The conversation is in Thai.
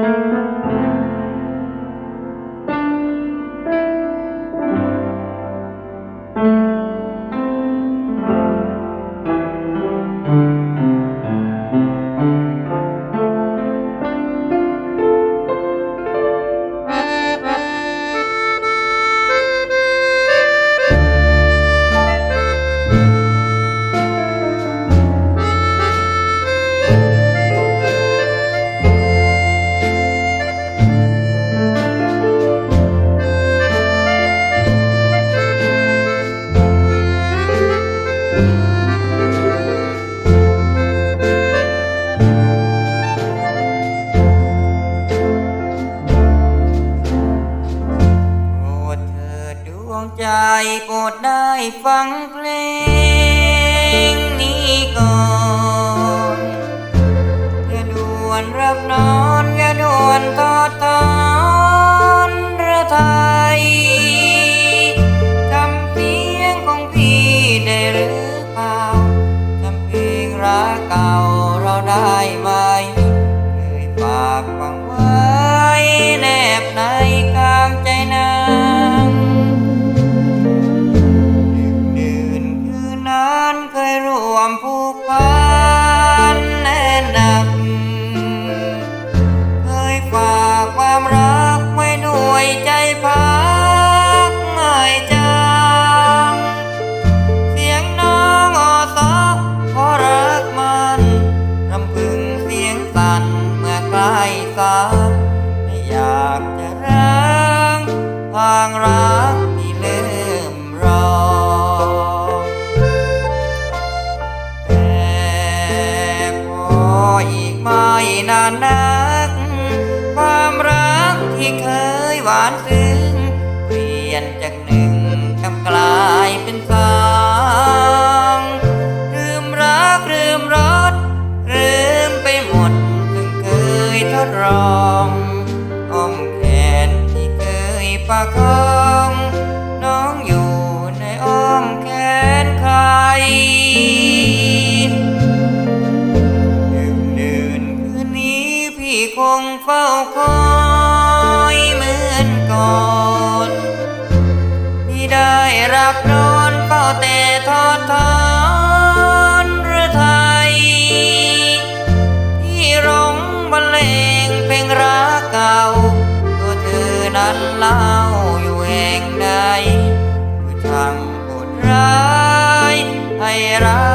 โป โปรดได้ฟังเพลงนี้ก่อนอย่าด่วนรับนอนอย่าด่วนทอดถอนระไทยจำเสียงของพี่ได้หรือเปล่าจำเพลงรักเก่าเราได้ไหมางรักที่เริ่มรอ แต่พออีกไม่นานนัก ความรักที่เคยหวานซึ้งเปลี่ยนจากหนึ่งกลับกลายเป็นสองลืมรักลืมรสลืมไปหมดถึงเคยทดลอง ประคองน้องอยู่ในอ้อมแขนใครดึกดื่นคืนนี้พี่คงเฝ้าคอยเหมือนก่อนที่ได้รับนอนเฝ้าแต่ทอดทอ นั้นเล่าอยู่แห่งใดผู้ช่างโหดร้ายให้รั